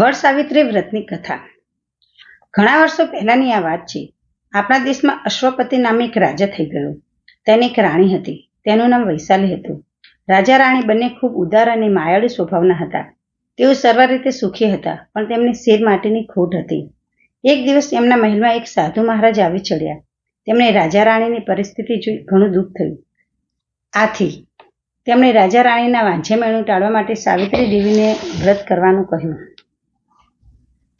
વડ સાવિત્રી વ્રતની કથા. ઘણા વર્ષો પહેલાની આ વાત છે. આપણા દેશમાં અશ્વપતિ નામે એક રાજા થઈ ગયો. તેની એક રાણી હતી. તેનું નામ વૈશાલી હતું. રાજા રાણી બંને ખૂબ ઉદાર અને માયાળુ સ્વભાવના હતા. તેઓ સર્વ રીતે સુખી હતા, પણ તેમને શેર માટેની ખોટ હતી. એક દિવસ એમના મહેલમાં એક સાધુ મહારાજ આવી ચડ્યા. તેમણે રાજા રાણીની પરિસ્થિતિ જોઈ ઘણું દુઃખ થયું. આથી તેમણે રાજા રાણીના વાંઝેમેણું ટાળવા માટે સાવિત્રી દેવીને વ્રત કરવાનું કહ્યું.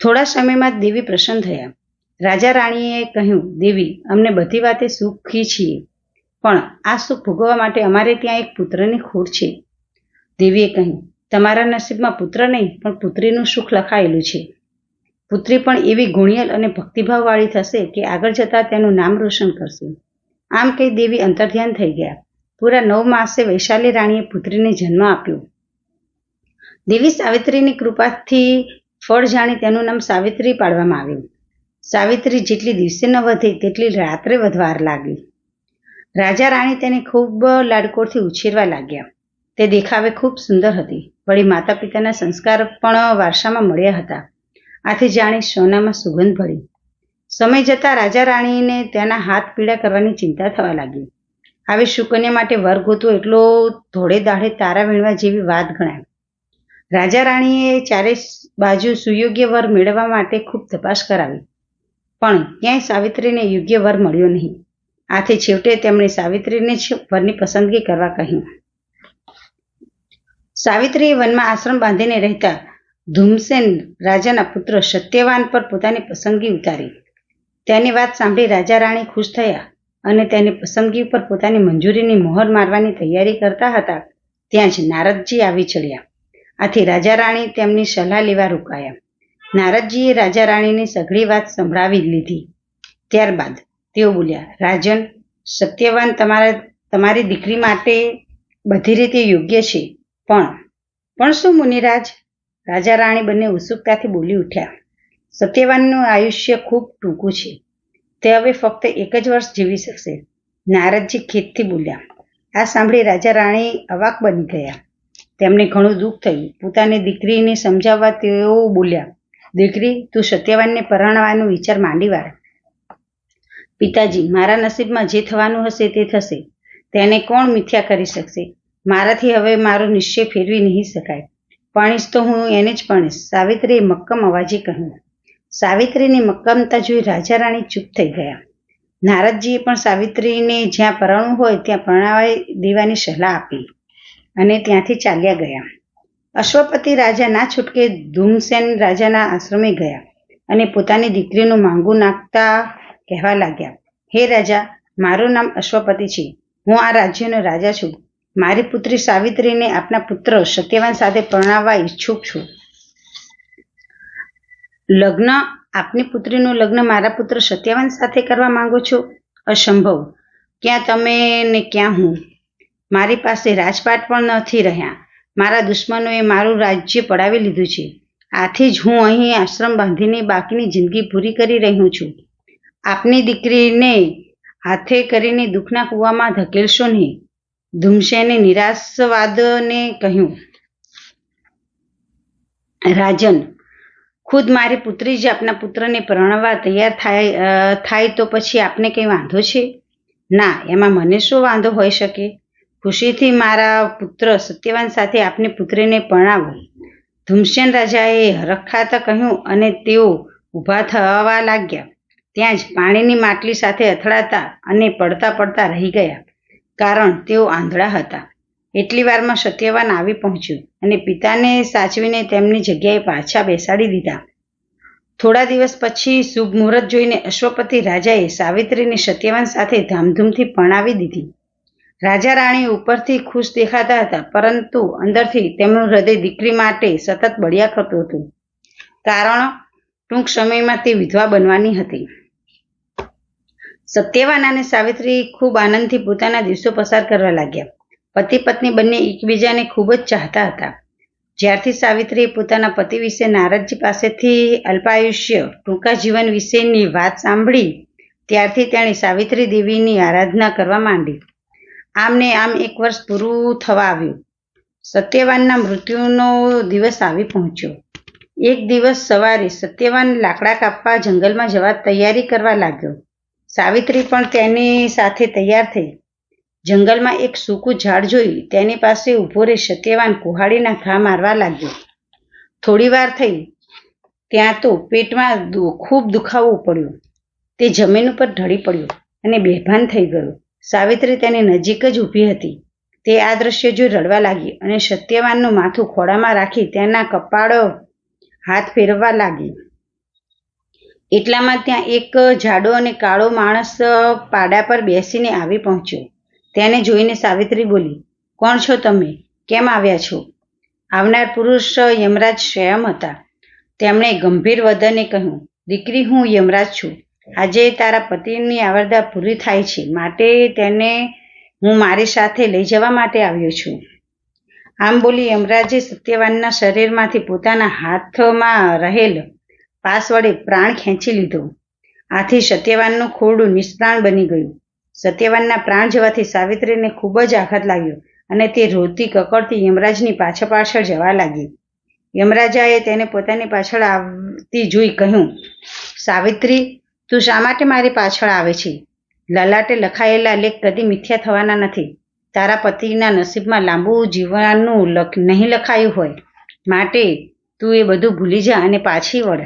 થોડા સમયમાં જ દેવી પ્રસન્ન થયા. રાજા રાણીએ કહ્યું, દેવી, અમને બધી વાતે સુખી છીએ. પણ આ સુખ ભોગવવા માટે અમારે ત્યાં એક પુત્રની ખોટ છે. દેવીએ કહ્યું, તમારા નસીબમાં પુત્ર નહીં, પણ પુત્રીનું સુખ લખાયેલું છે. પુત્રી પણ એવી ગુણિયલ અને ભક્તિભાવવાળી થશે કે આગળ જતાં તેનું નામ રોશન કરશે. આમ કહી દેવી અંતર્ધ્યાન થઈ ગયા. પૂરા નવ માસે વૈશાલી રાણીએ પુત્રીને જન્મ આપ્યો. દેવી સાવિત્રીની કૃપાથી ફળ જાણી તેનું નામ સાવિત્રી પાડવામાં આવ્યું. સાવિત્રી જેટલી દિવસે ન વધે તેટલી રાત્રે વધવાર લાગી. રાજા રાણી તેને ખૂબ લાડકોળથી ઉછેરવા લાગ્યા. તે દેખાવે ખૂબ સુંદર હતી. વળી માતા પિતાના સંસ્કાર પણ વારસામાં મળ્યા હતા. આથી જાણી સોનામાં સુગંધ ભળી. સમય જતાં રાજા રાણીને તેના હાથ પીડા કરવાની ચિંતા થવા લાગી. આવી સુકન્યા માટે વર ગોતવો એટલો ધોળે દાઢે તારા વીણવા જેવી વાત ગણાય. રાજા રાણીએ ચારે બાજુ સુયોગ્ય વર મેળવવા માટે ખૂબ તપાસ કરાવી. પણ ક્યાંય સાવિત્રીને યોગ્ય વર મળ્યો નહીં. આથી છેવટે તેમણે સાવિત્રીને જ વરની પસંદગી કરવા કહ્યું. સાવિત્રીએ વનમાં આશ્રમ બાંધીને રહેતા ધૂમસેન રાજાના પુત્ર સત્યવાન પર પોતાની પસંદગી ઉતારી. તેની વાત સાંભળી રાજા રાણી ખુશ થયા અને તેની પસંદગી ઉપર પોતાની મંજૂરીની મોહર મારવાની તૈયારી કરતા હતા, ત્યાં જ નારદજી આવી ચડ્યા. આથી રાજા રાણી તેમની સલાહ લેવા રોકાયા. નારદજીએ રાજા રાણીની સઘળી વાત સંભળાવી લીધી. ત્યારબાદ તેઓ બોલ્યા, રાજન, સત્યવાન તમારા, તમારી દીકરી માટે બધી રીતે યોગ્ય છે. પણ પણ શું મુનિરાજ? રાજા રાણી બંને ઉત્સુકતાથી બોલી ઉઠ્યા, સત્યવાનનું આયુષ્ય ખૂબ ટૂંકું છે. તે હવે ફક્ત એક જ વર્ષ જીવી શકશે. નારદજી ખેતથી બોલ્યા, આ સાંભળી રાજા રાણી અવાક બની ગયા. તેમને ઘણું દુઃખ થયું. પોતાની દીકરીને સમજાવવા તેઓ બોલ્યા, દીકરી, તું સત્યવાનને પરણવાનો વિચાર માંડી વાર પિતાજી, મારા નસીબમાં જે થવાનું હશે તે થશે. તેને કોણ મિથ્યા કરી શકશે? મારાથી હવે મારો નિશ્ચય ફેરવી નહીં શકાય. પણીશ તો હું એને જ પણીશ સાવિત્રીએ મક્કમ અવાજે કહ્યું. સાવિત્રીની મક્કમતા જોઈ રાજા રાણી ચૂપ થઈ ગયા. નારદજીએ પણ સાવિત્રીને જ્યાં પરણવું હોય ત્યાં પરણાવાય દેવાની સલાહ આપી. અને ત્યાંથી ચાલ્યા ગયા. અશ્વપતિ રાજા ના છૂટકે ધૂમસેન રાજાના આશ્રમે ગયા અને પોતાની દીકરીનું માંગુ નાખતા કહેવા લાગ્યા, હે રાજા, મારું નામ અશ્વપતિ છે. હું આ રાજ્યનો રાજા છું. મારી પુત્રી સાવિત્રીને આપના પુત્ર સત્યવાન સાથે પરણાવવા ઈચ્છુક છું. લગ્ન, આપની પુત્રીનું લગ્ન મારા પુત્ર સત્યવાન સાથે કરવા માંગો છો? અસંભવ. ક્યાં તમે ને ક્યાં હું? મારી પાસે રાજપાટ પણ નથી રહ્યા. મારા દુશ્મનોએ મારું રાજ્ય પડાવી લીધું છે. આથી જ હું અહીં આશ્રમ બાંધીને બાકીની જિંદગી પૂરી કરી રહ્યો છું. આપની દીકરીને હાથે કરીને દુઃખના કૂવામાં ધકેલશો નહીં, ધૂમસેને નિરાશવાદને કહ્યું. રાજન, ખુદ મારી પુત્રી જ આપના પુત્રને પરણવા તૈયાર થાય થાય તો પછી આપને કંઈ વાંધો છે? ના, એમાં મને શું વાંધો હોઈ શકે? ખુશીથી મારા પુત્ર સત્યવાન સાથે આપની પુત્રીને પરણાવો. ધૂમસેન રાજાએ હરખાતા કહ્યું અને તેઓ ઊભા થવા લાગ્યા. ત્યાં જ પાણીની માટલી સાથે અથડાતા અને પડતા પડતા રહી ગયા, કારણ તેઓ આંધળા હતા. એટલી વારમાં સત્યવાન આવી પહોંચ્યું અને પિતાને સાચવીને તેમની જગ્યાએ પાછા બેસાડી દીધા. થોડા દિવસ પછી શુભ મુહૂર્ત જોઈને અશ્વપતિ રાજાએ સાવિત્રીને સત્યવાન સાથે ધામધૂમથી પરણાવી દીધી. રાજા રાણી ઉપરથી ખુશ દેખાતા હતા, પરંતુ અંદરથી તેમનું હૃદય દીકરી માટે સતત બળ્યા કરતું હતું. કારણ, ટૂંક સમયમાં તે વિધવા બનવાની હતી. સત્યવાન અને સાવિત્રી ખૂબ આનંદથી પોતાના દિવસો પસાર કરવા લાગ્યા. પતિ પત્ની બંને એકબીજાને ખૂબ જ ચાહતા હતા. જ્યારથી સાવિત્રીએ પોતાના પતિ વિશે નારદજી પાસેથી અલ્પાયુષ્ય, ટૂંકા જીવન વિશેની વાત સાંભળી, ત્યારથી તેણે સાવિત્રી દેવીની આરાધના કરવા માંડી. આમને આમ એક વર્ષ પૂરું થવા આવ્યું. સત્યવાનના મૃત્યુનો દિવસ આવી પહોંચ્યો. એક દિવસ સવારે સત્યવાન લાકડા કાપવા જંગલમાં જવા તૈયારી કરવા લાગ્યો. સાવિત્રી પણ તેની સાથે તૈયાર થઈ. જંગલમાં એક સૂકું ઝાડ જોઈ તેની પાસે ઊભો રહી સત્યવાન કુહાડીના ઘા મારવા લાગ્યો. થોડી વાર થઈ. ત્યાં તો પેટમાં ખૂબ દુખાવો પડ્યો. તે જમીન ઉપર ઢળી પડ્યો અને બેભાન થઈ ગયો. સાવિત્રી તેની નજીક જ ઊભી હતી. તે આ દ્રશ્ય જોઈ રડવા લાગી અને સત્યવાનનું માથું ખોળામાં રાખી તેના કપાળો હાથ ફેરવવા લાગી. એટલામાં ત્યાં એક જાડો અને કાળો માણસ પાડા પર બેસીને આવી પહોંચ્યો. તેને જોઈને સાવિત્રી બોલી, કોણ છો તમે? કેમ આવ્યા છો? આવનાર પુરુષ યમરાજ સ્વયં હતા. તેમણે ગંભીર વદને કહ્યું, દીકરી, હું યમરાજ છું. આજે તારા પતિની આવરદા પૂરી થાય છે. માટે તેને હું મારી સાથે લઈ જવા માટે આવ્યો છું. આમ બોલી યમરાજે સત્યવાનના શરીરમાંથી પોતાના હાથમાં રહેલ પાસ વડે પ્રાણ ખેંચી લીધો. આથી સત્યવાનનું ખોરડું નિષ્પ્રાણ બની ગયું. સત્યવાનના પ્રાણ જવાથી સાવિત્રીને ખૂબ જ આઘાત લાગ્યો અને તે રોતી કકડતી યમરાજની પાછળ પાછળ જવા લાગી. યમરાજાએ તેને પોતાની પાછળ આવતી જોઈ કહ્યું, સાવિત્રી તું શા માટે મારી પાછળ આવે છે? લલાટે લખાયેલા લેખ કદી મિથ્યા થવાના નથી. તારા પતિના નસીબમાં લાંબુ જીવવાનું લખ નહીં લખાયું હોય. માટે તું એ બધું ભૂલી જા અને પાછી વળ.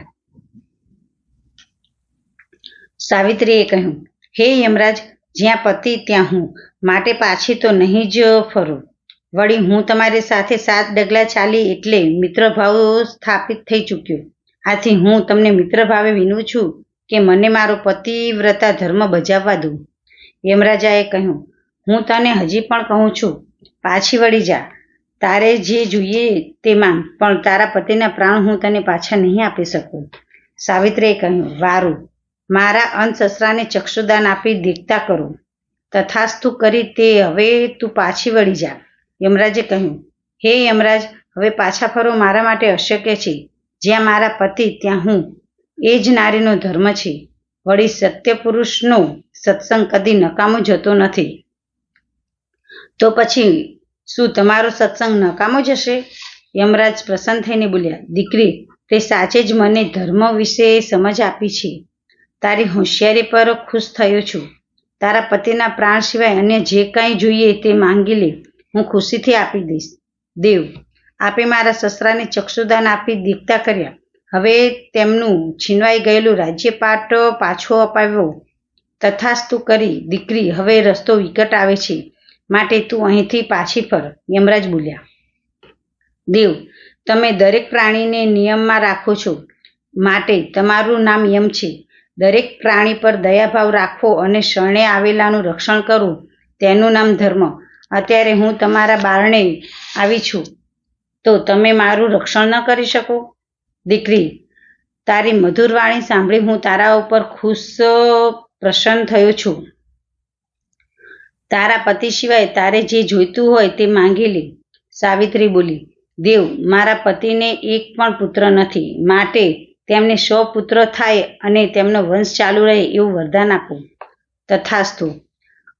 સાવિત્રીએ કહ્યું, હે યમરાજ, જ્યાં પતિ ત્યાં હું. માટે પાછી તો નહીં જ ફરું. વળી હું તમારી સાથે સાત ડગલા ચાલી એટલે મિત્રભાવ સ્થાપિત થઈ ચૂક્યો. આથી હું તમને મિત્રભાવે વિનું છું. કે મને મારો પતિવ્રતા ધર્મ બજાવવા દઉં યમરાજાએ કહ્યું, હું તને હજી પણ કહું છું, પાછી વળી જા. તારે જે જોઈએ તે માંગ, પણ તારા પતિના પ્રાણ હું તને પાછા નહીં આપી શકું. સાવિત્રીએ કહ્યું, વારું, મારા અંત સસરાને ચક્ષુદાન આપી દેખતા કરો. તથાસ્તુ કરી તે હવે તું પાછી વળી જા. યમરાજે કહ્યું, હે યમરાજ, હવે પાછા ફરવો મારા માટે અશક્ય છે. જ્યાં મારા પતિ, ત્યાં હું એ જ નારીનો ધર્મ છે. વળી સત્ય પુરુષનો સત્સંગ કદી નકામો જતો નથી. તો પછી શું તમારો સત્સંગ નકામો જશે યમરાજ પ્રસન્ન થઈને બોલ્યા, દીકરી, તે સાચે જ મને ધર્મ વિશે સમજ આપી છે. તારી હોશિયારી પર ખુશ થયો છું. તારા પતિના પ્રાણ સિવાય અન્ય જે કાંઈ જોઈએ તે માંગી લે. હું ખુશીથી આપી દઈશ. દેવ, આપે મારા સસરાને ચક્ષુદાન આપી દીકતા કર્યા. હવે તેમનું છીનવાઈ ગયેલું રાજ્યપાટ પાછો અપાવ્યો. તથાસ્તુ કરી દીકરી હવે રસ્તો વિકટ આવે છે. માટે તું અહીંથી પાછી ફર. યમરાજ બોલ્યા. દેવ, તમે દરેક પ્રાણીને નિયમમાં રાખો છો. માટે તમારું નામ યમ છે. દરેક પ્રાણી પર દયાભાવ રાખો અને શરણે આવેલાનું રક્ષણ કરવું તેનું નામ ધર્મ. અત્યારે હું તમારા બારણે આવી છું. તો તમે મારું રક્ષણ ન કરી શકો? દીકરી, તારી મધુર વાણી સાંભળી હું તારા ઉપર ખુશ પ્રસન્ન થયો છું. તારા પતિ સિવાય તારે જે જોઈતું હોય તે માંગી લે. સાવિત્રી બોલી, દેવ, મારા પતિને એક પણ પુત્ર નથી. માટે તેમને સો પુત્ર થાય અને તેમનો વંશ ચાલુ રહે એવું વરદાન આપો. તથાસ્તુ.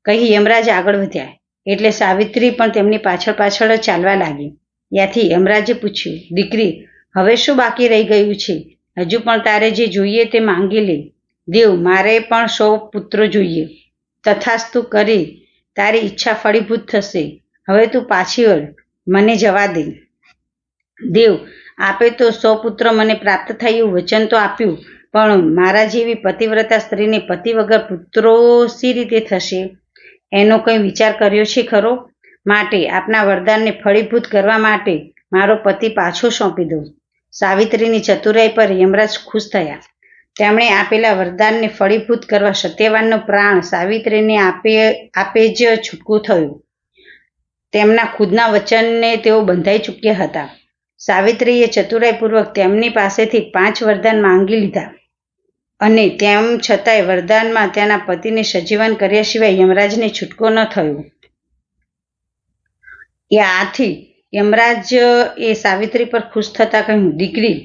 કહી યમરાજ આગળ વધ્યા. એટલે સાવિત્રી પણ તેમની પાછળ પાછળ ચાલવા લાગી. ત્યાંથી યમરાજે પૂછ્યું, દીકરી હવે શું બાકી રહી ગયું છે? હજુ પણ તારે જે જોઈએ તે માંગી લે. દેવ, મારે પણ સો પુત્રો જોઈએ. તથાસ્તુ કરી. તારી ઈચ્છા ફળીભૂત થશે. હવે તું પાછી વળ. મને જવા દે. દેવ, આપે તો સો પુત્ર મને પ્રાપ્ત થયું, વચન તો આપ્યું, પણ મારા જેવી પતિવ્રતા સ્ત્રીને પતિ વગર પુત્રો સી રીતે થશે? એનો કંઈ વિચાર કર્યો છે ખરો? માટે આપના વરદાનને ફળીભૂત કરવા માટે મારો પતિ પાછો સોંપી દો સાવિત્રીની ચતુરાઈ પર યમરાજ ખુશ થયા. તેમણે આપેલા વરદાનને ફળીભૂત કરવા સત્યવાનનો પ્રાણ સાવિત્રીને આપે આપે જ છૂટકું થયું. તેમના ખુદના વચનને તેઓ બંધાઈ ચૂક્યા હતા. સાવિત્રીએ ચતુરાઈપૂર્વક તેમની પાસેથી પાંચ વરદાન માંગી લીધા. અને તેમ છતાંય વરદાનમાં તેના પતિને સજીવન કર્યા સિવાય યમરાજને છૂટકો ન થયો. એ આથી યમરાજ એ સાવિત્રી પર ખુશ થતા કહ્યું, દીકરી,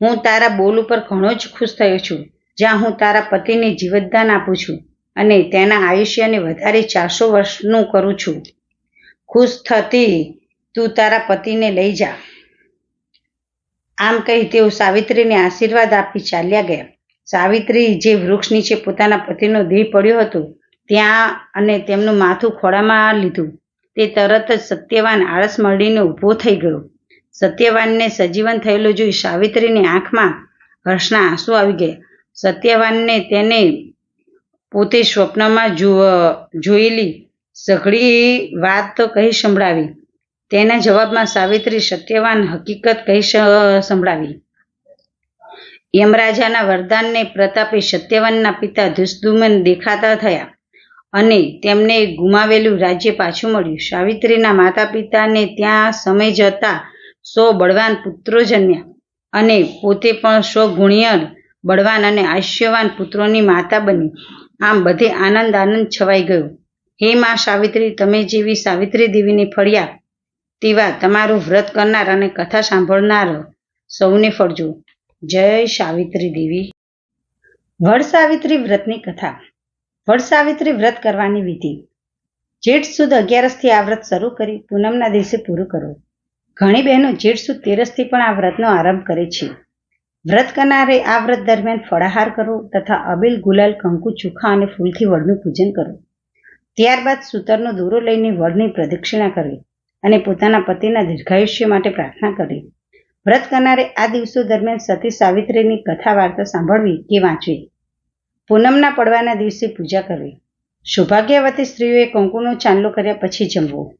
હું તારા બોલ ઉપર ઘણો જ ખુશ થયો છું. જ્યાં હું તારા પતિને જીવતદાન આપું છું અને તેના આયુષ્યને વધારે ચારસો વર્ષનું કરું છું. ખુશ થતી તું તારા પતિને લઈ જા. આમ કહી તેઓ સાવિત્રીને આશીર્વાદ આપી ચાલ્યા ગયા. સાવિત્રી જે વૃક્ષ નીચે પોતાના પતિનો દેહ પડ્યો હતો, ત્યાં અને તેમનું માથું ખોળામાં લીધું. તે તરત જ સત્યવાન આળસ મળીને ઊભો થઈ ગયો. સત્યવાનને સજીવન થયેલો જોઈ સાવિત્રીની આંખમાં હર્ષના આંસુ આવી ગયા. સત્યવાનને તેને પોતે સ્વપ્નમાં જોયેલી સઘળી વાત તો કહી સંભળાવી. તેના જવાબમાં સાવિત્રી સત્યવાન હકીકત કહી સંભળાવી. યમરાજાના વરદાનને પ્રતાપે સત્યવાનના પિતા ધુષ્દુમન દેખાતા થયા. અને તેમને ગુમાવેલું રાજ્ય પાછું મળ્યું. સાવિત્રીના માતા પિતાને ત્યાં સમય જતા સો બળવાન પુત્રો જન્મ્યા અને પોતે પણ સો ગુણ્ય બળવાન અને આશ્યવાન પુત્રોની માતા બની. આમ બધે આનંદ આનંદ છવાઈ ગયો. હે માં સાવિત્રી, તમે જેવી સાવિત્રી દેવીને ફળ્યા તેવા તમારું વ્રત કરનાર અને કથા સાંભળનાર સૌને ફળજો. જય સાવિત્રી દેવી. વડ સાવિત્રી વ્રતની કથા. વડ સાવિત્રી વ્રત કરવાની વિધિ. જેઠ સુદ અગિયારસથી આ વ્રત શરૂ કરી, પૂનમના દિવસે પૂરું કરો. ઘણી બહેનો જેઠ સુદ તેરસથી પણ આ વ્રતનો આરંભ કરે છે. વ્રત કરનારે આ વ્રત દરમિયાન ફળાહાર કરવો તથા અબીલ, ગુલાલ, કંકુ, ચૂખા અને ફૂલથી વડનું પૂજન કરવું ત્યારબાદ સૂતરનો દોરો લઈને વડની પ્રદક્ષિણા કરવી અને પોતાના પતિના દીર્ઘાયુષ્ય માટે પ્રાર્થના કરવી. વ્રત કરનારે આ દિવસો દરમિયાન સતી સાવિત્રીની કથા વાર્તા સાંભળવી કે વાંચવી? પૂનમના પડવાના દિવસે પૂજા કરવી. સૌભાગ્યવતી સ્ત્રીઓએ કંકુનો ચાંદલો કર્યા પછી જમવું.